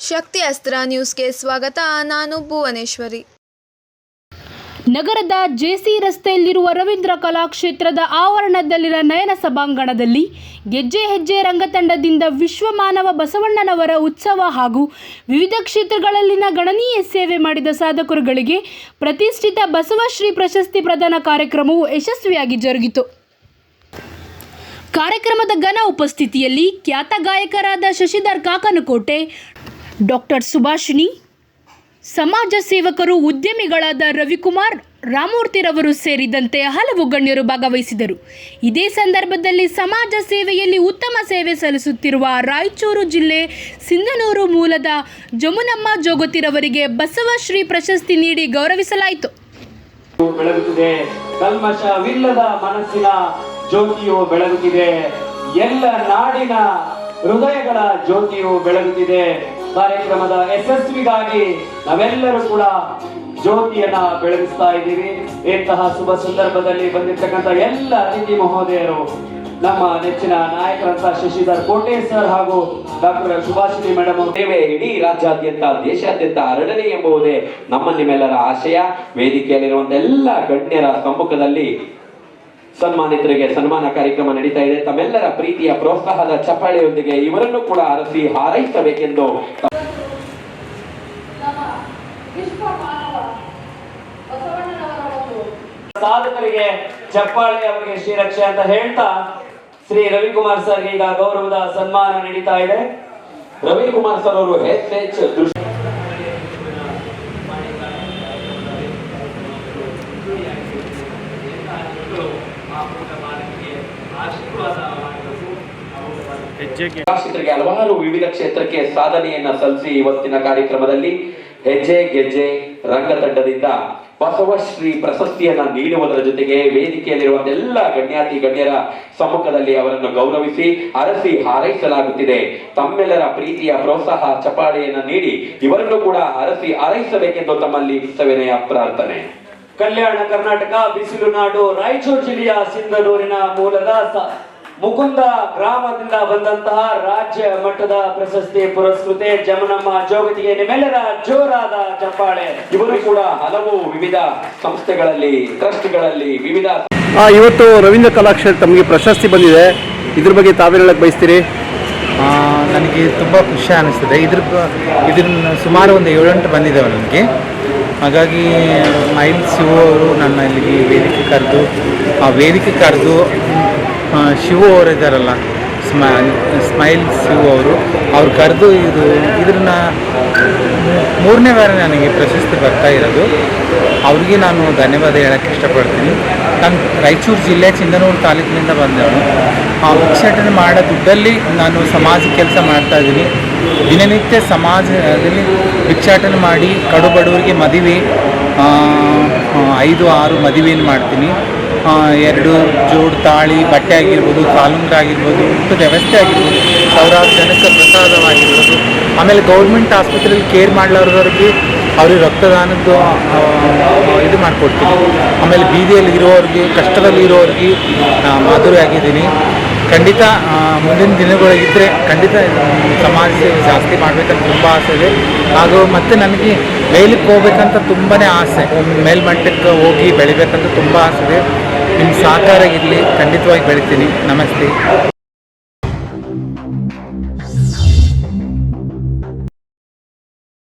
ಶಕ್ತಿ ಅಸ್ತ್ರ ನ್ಯೂಸ್ಗೆ ಸ್ವಾಗತ. ನಾನು ಭುವನೇಶ್ವರಿ. ನಗರದ ಜೆಸಿ ರಸ್ತೆಯಲ್ಲಿರುವ ರವೀಂದ್ರ ಕಲಾಕ್ಷೇತ್ರದ ಆವರಣದಲ್ಲಿನ ನಯನ ಸಭಾಂಗಣದಲ್ಲಿ ಗೆಜ್ಜೆ ಹೆಜ್ಜೆ ರಂಗತಂಡದಿಂದ ವಿಶ್ವ ಮಾನವ ಬಸವಣ್ಣನವರ ಉತ್ಸವ ಹಾಗೂ ವಿವಿಧ ಕ್ಷೇತ್ರಗಳಲ್ಲಿನ ಗಣನೀಯ ಸೇವೆ ಮಾಡಿದ ಸಾಧಕರುಗಳಿಗೆ ಪ್ರತಿಷ್ಠಿತ ಬಸವಶ್ರೀ ಪ್ರಶಸ್ತಿ ಪ್ರದಾನ ಕಾರ್ಯಕ್ರಮವು ಯಶಸ್ವಿಯಾಗಿ ಜರುಗಿತು. ಕಾರ್ಯಕ್ರಮದ ಘನ ಉಪಸ್ಥಿತಿಯಲ್ಲಿ ಖ್ಯಾತ ಗಾಯಕರಾದ ಶಶಿಧರ್ ಕಾಕನಕೋಟೆ ಡಾಕ್ಟರ್ ಸುಭಾಷಿಣಿ, ಸಮಾಜ ಸೇವಕರು, ಉದ್ಯಮಿಗಳಾದ ರವಿಕುಮಾರ್ ರಾಮೂರ್ತಿರವರು ಸೇರಿದಂತೆ ಹಲವು ಗಣ್ಯರು ಭಾಗವಹಿಸಿದರು. ಇದೇ ಸಂದರ್ಭದಲ್ಲಿ ಸಮಾಜ ಸೇವೆಯಲ್ಲಿ ಉತ್ತಮ ಸೇವೆ ಸಲ್ಲಿಸುತ್ತಿರುವ ರಾಯಚೂರು ಜಿಲ್ಲೆ ಸಿಂಧನೂರು ಮೂಲದ ಜಮುನಮ್ಮ ಜೋಗತಿರವರಿಗೆ ಬಸವಶ್ರೀ ಪ್ರಶಸ್ತಿ ನೀಡಿ ಗೌರವಿಸಲಾಯಿತು. ಕಲ್ಮಶವಿಲ್ಲದ ಮನಸ್ಸಿನ ಜ್ಯೋತಿಯು ಬೆಳಗುತ್ತಿದೆ. ಎಲ್ಲ ನಾಡಿನ ಹೃದಯಗಳ ಜ್ಯೋತಿಯು ಬೆಳಗುತ್ತಿದೆ. ಕಾರ್ಯಕ್ರಮದ ಯಶಸ್ವಿಗಾಗಿ ನಾವೆಲ್ಲರೂ ಕೂಡ ಜ್ಯೋತಿಯನ್ನ ಬೆಳಗಿಸ್ತಾ ಇದ್ದೀವಿ. ಇಂತಹ ಶುಭ ಸಂದರ್ಭದಲ್ಲಿ ಬಂದಿರ್ತಕ್ಕಂಥ ಎಲ್ಲ ಅತಿಥಿ ಮಹೋದಯರು, ನಮ್ಮ ನೆಚ್ಚಿನ ನಾಯಕರಂತ ಶಶಿಧರ್ ಕೋಟೆ ಸರ್ ಹಾಗೂ ಡಾಕ್ಟರ್ ಸುಭಾಷಿಣಿ ಮೇಡಮ್ ಇಡೀ ರಾಜ್ಯಾದ್ಯಂತ, ದೇಶಾದ್ಯಂತ ಹರಡಲಿ ಎಂಬುದೇ ನಮ್ಮ ನಿಮ್ಮೆಲ್ಲರ ಆಶಯ. ವೇದಿಕೆಯಲ್ಲಿರುವಂತ ಎಲ್ಲ ಗಣ್ಯರ ಸಮ್ಮುಖದಲ್ಲಿ ಸನ್ಮಾನಿತರಿಗೆ ಸನ್ಮಾನ ಕಾರ್ಯಕ್ರಮ ನಡೀತಾ ಇದೆ. ತಮ್ಮೆಲ್ಲರ ಪ್ರೀತಿಯ ಪ್ರೋತ್ಸಾಹದ ಚಪ್ಪಾಳೆಯೊಂದಿಗೆ ಇವರನ್ನು ಕೂಡ ಅರಸಿ ಹಾರೈಸಬೇಕೆಂದು ಸಾಧಕರಿಗೆ ಚಪ್ಪಾಳೆ ಅವರಿಗೆ ಶ್ರೀರಕ್ಷೆ ಅಂತ ಹೇಳ್ತಾ ಶ್ರೀ ರವಿಕುಮಾರ್ ಸರ್ ಈಗ ಗೌರವದ ಸನ್ಮಾನ ನಡೀತಾ ಇದೆ. ರವಿಕುಮಾರ್ ಸರ್ ಅವರು ಹೆಚ್ಚು ಹೆಚ್ಚು ದೃಶ್ಯ ನಿರಾಶ್ರಿತರಿಗೆ ಹಲವಾರು ವಿವಿಧ ಕ್ಷೇತ್ರಕ್ಕೆ ಸಾಧನೆಯನ್ನ ಸಲ್ಲಿಸಿ ಇವತ್ತಿನ ಕಾರ್ಯಕ್ರಮದಲ್ಲಿ ಹೆಜ್ಜೆ ಗೆಜ್ಜೆ ರಂಗತಂಡದಿಂದ ಬಸವಶ್ರೀ ಪ್ರಶಸ್ತಿಯನ್ನ ನೀಡುವುದರ ಜೊತೆಗೆ ವೇದಿಕೆಯಲ್ಲಿರುವಂತ ಎಲ್ಲ ಗಣ್ಯಾತಿ ಗಣ್ಯರ ಸಮ್ಮುಖದಲ್ಲಿ ಅವರನ್ನು ಗೌರವಿಸಿ ಅರಸಿ ಹಾರೈಸಲಾಗುತ್ತಿದೆ. ತಮ್ಮೆಲ್ಲರ ಪ್ರೀತಿಯ ಪ್ರೋತ್ಸಾಹ ಚಪಾಳೆಯನ್ನ ನೀಡಿ ಇವರನ್ನು ಕೂಡ ಅರಸಿ ಹಾರೈಸಬೇಕೆಂದು ತಮ್ಮಲ್ಲಿ ಸವಿನಯ ಪ್ರಾರ್ಥನೆ. ಕಲ್ಯಾಣ ಕರ್ನಾಟಕ ಬಿಸಿಲು ನಾಡು ರಾಯಚೂರು ಜಿಲ್ಲೆಯ ಸಿಂಧನೂರಿನ ಮೂಲದ ಮುಕುಂದ ಗ್ರಾಮದಿಂದ ಬಂದಂತಹ ರಾಜ್ಯ ಮಟ್ಟದ ಪ್ರಶಸ್ತಿ ಪುರಸ್ಕೃತೆ ಜಮನಮ್ಮ ಜೋಗತಿಗೆ ನಿಮ್ಮೆಲ್ಲರ ಜೋರಾದ ಚಪ್ಪಾಳೆ ಇವರು ಕೂಡ ಹಲವು ವಿವಿಧ ಸಂಸ್ಥೆಗಳಲ್ಲಿ ಟ್ರಸ್ಟ್ಗಳಲ್ಲಿ ವಿವಿಧ ಆ, ಇವತ್ತು ರವೀಂದ್ರ ಕಲಾಕ್ಷೇತ್ರ ತಮಗೆ ಪ್ರಶಸ್ತಿ ಬಂದಿದೆ. ಇದ್ರ ಬಗ್ಗೆ ತಾವೇನು ಹೇಳಕ್ ಬಯಸ್ತೀರಿ ನನಗೆ ತುಂಬ ಖುಷಿ ಅನ್ನಿಸ್ತದೆ ಇದ್ರ ಇದನ್ನ ಸುಮಾರು ಒಂದು ಏಳೆಂಟು ಬಂದಿದ್ದಾವೆ ನನಗೆ ಹಾಗಾಗಿ ಮೈಲ್ ಶಿವು ಅವರು ನನ್ನ ಇಲ್ಲಿಗೆ ವೇದಿಕೆ ಕರೆದು, ಆ ವೇದಿಕೆ ಕರೆದು ಶಿವು ಅವರು ಇದ್ದಾರಲ್ಲ ಸ್ಮೈಲ್ ಸ್ಮೈಲ್ ಶಿವು ಅವರು, ಅವ್ರು ಕರೆದು ಇದು, ಇದನ್ನ ಮೂರನೇ ವಾರ ನನಗೆ ಪ್ರಶಸ್ತಿ ಬರ್ತಾ ಇರೋದು. ಅವ್ರಿಗೆ ನಾನು ಧನ್ಯವಾದ ಹೇಳೋಕ್ಕೆ ಇಷ್ಟಪಡ್ತೀನಿ. ನಾನು ರಾಯಚೂರು ಜಿಲ್ಲೆ ಚಿಂದನೂರು ತಾಲೂಕಿನಿಂದ ಬಂದವನು ಆ ಉಚ್ಚಾಟನೆ ಮಾಡೋ ದುಡ್ಡಲ್ಲಿ ನಾನು ಸಮಾಜ ಕೆಲಸ ಮಾಡ್ತಾ ಇದ್ದೀನಿ. ದಿನನಿತ್ಯ ಸಮಾಜದಲ್ಲಿ ಭಿಕ್ಷಾಟನೆ ಮಾಡಿ ಕಡು ಬಡವರಿಗೆ ಮದುವೆ ಐದು, ಆರು ಮದುವೆಯನ್ನು ಮಾಡ್ತೀನಿ. ಎರಡು ಜೋಡು ತಾಳಿ, ಬಟ್ಟೆ ಆಗಿರ್ಬೋದು, ಕಾಲುಂಗ್ರ ಆಗಿರ್ಬೋದು, ಊಟದ ವ್ಯವಸ್ಥೆ ಆಗಿರ್ಬೋದು, ಸಾವಿರಾರು ಜನಕ್ಕೆ ಪ್ರಸಾದವಾಗಿರ್ಬೋದು. ಆಮೇಲೆ ಗೌರ್ಮೆಂಟ್ ಆಸ್ಪತ್ರೆಯಲ್ಲಿ ಕೇರ್ ಮಾಡ್ಲಾರ್ದವ್ರಿಗೆ ಅವ್ರಿಗೆ ರಕ್ತದಾನದ್ದು ಇದು ಮಾಡಿಕೊಡ್ತೀನಿ. ಆಮೇಲೆ ಬೀದಿಯಲ್ಲಿ ಇರೋರಿಗೆ ಕಷ್ಟದಲ್ಲಿ ಇರೋರಿಗೆ ಮಾದರಿ ಮಾಧುರಿ ಆಗಿದ್ದೀನಿ. ಖಂಡಿತ ಮುಂದಿನ ದಿನಗಳಿದ್ದರೆ ಖಂಡಿತ ಸಮಾಜ ಸೇವೆ ಜಾಸ್ತಿ ಮಾಡಬೇಕಂತ ತುಂಬ ಆಸೆ ಇದೆ. ಹಾಗೂ ಮತ್ತು ನನಗೆ ಮೇಲಕ್ಕೆ ಹೋಗ್ಬೇಕಂತ ತುಂಬಾ ಆಸೆ. ಮೇಲ್ಮಟ್ಟಕ್ಕೆ ಹೋಗಿ ಬೆಳಿಬೇಕಂತ ತುಂಬ ಆಸೆ ಇದೆ. ನಿಮ್ಮ ಸಹಕಾರ ಇರಲಿ, ಖಂಡಿತವಾಗಿ ಬೆಳಿತೀನಿ. ನಮಸ್ತೆ.